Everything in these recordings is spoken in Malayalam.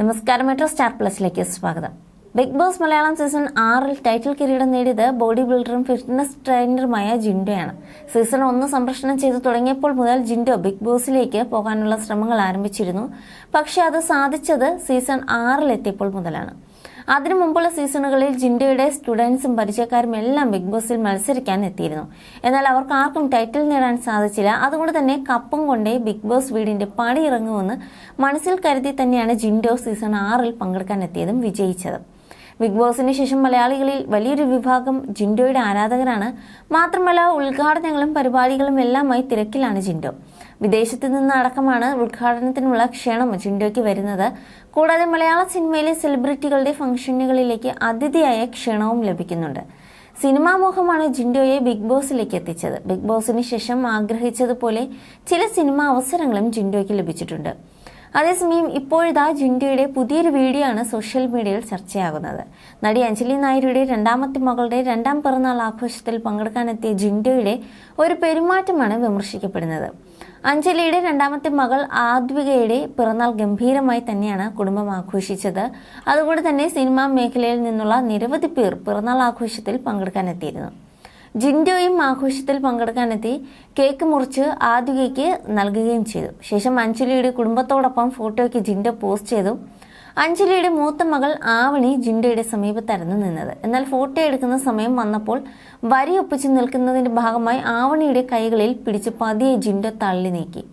നമസ്കാരം മെട്രോ സ്റ്റാർ പ്ലസിലേക്ക് സ്വാഗതം. ബിഗ് ബോസ് മലയാളം സീസൺ ആറിൽ ടൈറ്റിൽ കിരീടം നേടിയത് ബോഡി ബിൽഡറും ഫിറ്റ്നസ് ട്രെയിനറുമായ ജിൻഡോയാണ്. സീസൺ ഒന്ന് സംപ്രേഷണം ചെയ്തു തുടങ്ങിയപ്പോൾ മുതൽ ജിൻഡോ ബിഗ് ബോസിലേക്ക് പോകാനുള്ള ശ്രമങ്ങൾ ആരംഭിച്ചിരുന്നു. പക്ഷേ അത് സാധിച്ചത് സീസൺ ആറിലെത്തിയപ്പോൾ മുതലാണ്. അതിനു മുമ്പുള്ള സീസണുകളിൽ ജിൻഡയുടെ സ്റ്റുഡൻസും പരിചയക്കാരും എല്ലാം ബിഗ് ബോസിൽ മത്സരിക്കാൻ എത്തിയിരുന്നു. എന്നാൽ അവർക്ക് ആർക്കും ടൈറ്റിൽ നേടാൻ സാധിച്ചില്ല. അതുകൊണ്ട് തന്നെ കപ്പും കൊണ്ടേ ബിഗ് ബോസ് വീടിന്റെ പടി ഇറങ്ങുമെന്ന് മനസ്സിൽ കരുതി തന്നെയാണ് ജിൻഡോ സീസൺ ആറിൽ പങ്കെടുക്കാൻ എത്തിയതും വിജയിച്ചതും. ബിഗ് ബോസിന് ശേഷം മലയാളികളിൽ വലിയൊരു വിഭാഗം ജിൻഡോയുടെ ആരാധകരാണ്. മാത്രമല്ല ഉദ്ഘാടനങ്ങളും പരിപാടികളും എല്ലാമായി തിരക്കിലാണ് ജിൻഡോ. വിദേശത്ത് നിന്ന് അടക്കമാണ് ഉദ്ഘാടനത്തിനുള്ള ക്ഷണം ജിൻഡോയ്ക്ക് വരുന്നത്. കൂടാതെ മലയാള സിനിമയിലെ സെലിബ്രിറ്റികളുടെ ഫംഗ്ഷനുകളിലേക്ക് അതിഥിയായ ക്ഷണവും ലഭിക്കുന്നുണ്ട്. സിനിമാ മോഹമാണ് ജിൻഡോയെ ബിഗ് ബോസിലേക്ക് എത്തിച്ചത്. ബിഗ് ബോസിന് ശേഷം ആഗ്രഹിച്ചതുപോലെ ചില സിനിമാ അവസരങ്ങളും ജിൻഡോയ്ക്ക് ലഭിച്ചിട്ടുണ്ട്. അതേസമയം ഇപ്പോഴിതാ ജിൻഡിയുടെ പുതിയൊരു വീഡിയോ ആണ് സോഷ്യൽ മീഡിയയിൽ ചർച്ചയാകുന്നത്. നടി അഞ്ജലി നായരുടെ രണ്ടാമത്തെ മകളുടെ രണ്ടാം പിറന്നാൾ ആഘോഷത്തിൽ പങ്കെടുക്കാനെത്തിയ ജിൻഡോയുടെ ഒരു പെരുമാറ്റമാണ് വിമർശിക്കപ്പെടുന്നത്. അഞ്ജലിയുടെ രണ്ടാമത്തെ മകൾ ആദ്വികയുടെ പിറന്നാൾ ഗംഭീരമായി തന്നെയാണ് കുടുംബം ആഘോഷിച്ചത്. അതുകൊണ്ട് തന്നെ സിനിമാ മേഖലയിൽ നിന്നുള്ള നിരവധി പേർ പിറന്നാൾ ആഘോഷത്തിൽ പങ്കെടുക്കാനെത്തിയിരുന്നു. ജിൻഡോയും ആഘോഷത്തിൽ പങ്കെടുക്കാനെത്തി കേക്ക് മുറിച്ച് ആദികയ്ക്ക് നൽകുകയും ചെയ്തു. ശേഷം അഞ്ജലിയുടെ കുടുംബത്തോടൊപ്പം ഫോട്ടോയ്ക്ക് ജിൻഡോ പോസ്റ്റ് ചെയ്തു. അഞ്ജലിയുടെ മൂത്ത മകൾ ആവണി ജിൻഡോയുടെ സമീപത്തായിരുന്നു നിന്നത്. എന്നാൽ ഫോട്ടോ എടുക്കുന്ന സമയം വന്നപ്പോൾ വരി ഒപ്പിച്ച് നിൽക്കുന്നതിന്റെ ഭാഗമായി ആവണിയുടെ കൈകളിൽ പിടിച്ച് പതിയെ ജിൻഡോ തള്ളി നീക്കി.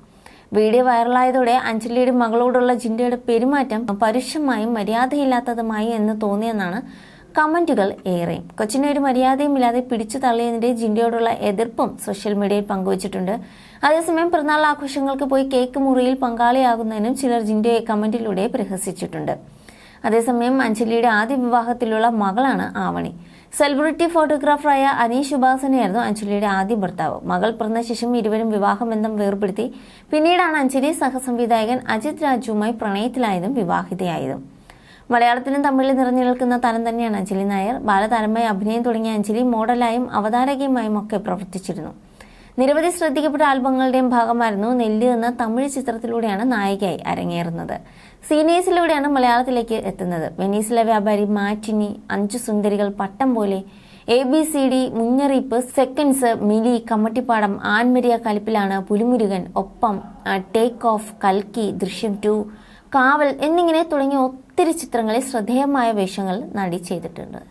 വീഡിയോ വൈറലായതോടെ അഞ്ജലിയുടെ മകളോടുള്ള ജിൻഡോയുടെ പെരുമാറ്റം പരുഷമായും മര്യാദയില്ലാത്തതുമായി എന്ന് തോന്നിയെന്നാണ് കമന്റുകൾ ഏറെ. കൊച്ചിനെ ഒരു മര്യാദയുമില്ലാതെ പിടിച്ചു തള്ളിയതിന്റെ ജിൻഡയോടുള്ള എതിർപ്പും സോഷ്യൽ മീഡിയയിൽ പങ്കുവച്ചിട്ടുണ്ട്. അതേസമയം പിറന്നാൾ ആഘോഷങ്ങൾക്ക് പോയി കേക്ക് മുറിയിൽ പങ്കാളിയാകുന്നതിനും ചിലർ ജിൻഡയെ കമന്റിലൂടെ പ്രഹസിച്ചിട്ടുണ്ട്. അതേസമയം അഞ്ജലിയുടെ ആദ്യ വിവാഹത്തിലുള്ള മകളാണ് ആവണി. സെലിബ്രിറ്റി ഫോട്ടോഗ്രാഫറായ അനീഷ് ഉപാസനയായിരുന്നു അഞ്ജലിയുടെ ആദ്യ ഭർത്താവ്. മകൾ പിറന്ന ശേഷം ഇരുവരും വിവാഹബന്ധം വേർപെടുത്തി. പിന്നീടാണ് അഞ്ജലി സഹസംവിധായകൻ അജിത് രാജുവുമായി പ്രണയത്തിലായതും വിവാഹിതയായതും. മലയാളത്തിലും തമിഴിലും നിറഞ്ഞു നിൽക്കുന്ന താരം തന്നെയാണ് അഞ്ജലി നായർ. ബാലതാരമായി അഭിനയം തുടങ്ങിയ അഞ്ജലി മോഡലായും അവതാരകയുമായും ഒക്കെ പ്രവർത്തിച്ചിരുന്നു. നിരവധി ശ്രദ്ധിക്കപ്പെട്ട ആൽബങ്ങളുടെയും ഭാഗമായിരുന്നു നെല്ല് എന്ന തമിഴ് ചിത്രത്തിലൂടെയാണ് നായികയായി അരങ്ങേറുന്നത്. സീനിയേഴ്സിലൂടെയാണ് മലയാളത്തിലേക്ക് എത്തുന്നത്. വെനീസിലെ വ്യാപാരി മാറ്റിനി Anchu Sundarikal Pattam Pole A B C D Munnariyippu seconds Mili Kammattipaadam Annmaria Kalippilaanu Pulimurugan Oppam take off കൽക്കി ദൃശ്യം ടു കാവൽ എന്നിങ്ങനെ തുടങ്ങിയ ഒത്തിരി ചിത്രങ്ങളിൽ ശ്രദ്ധേയമായ വേഷങ്ങൾ നടി ചെയ്തിട്ടുണ്ട്.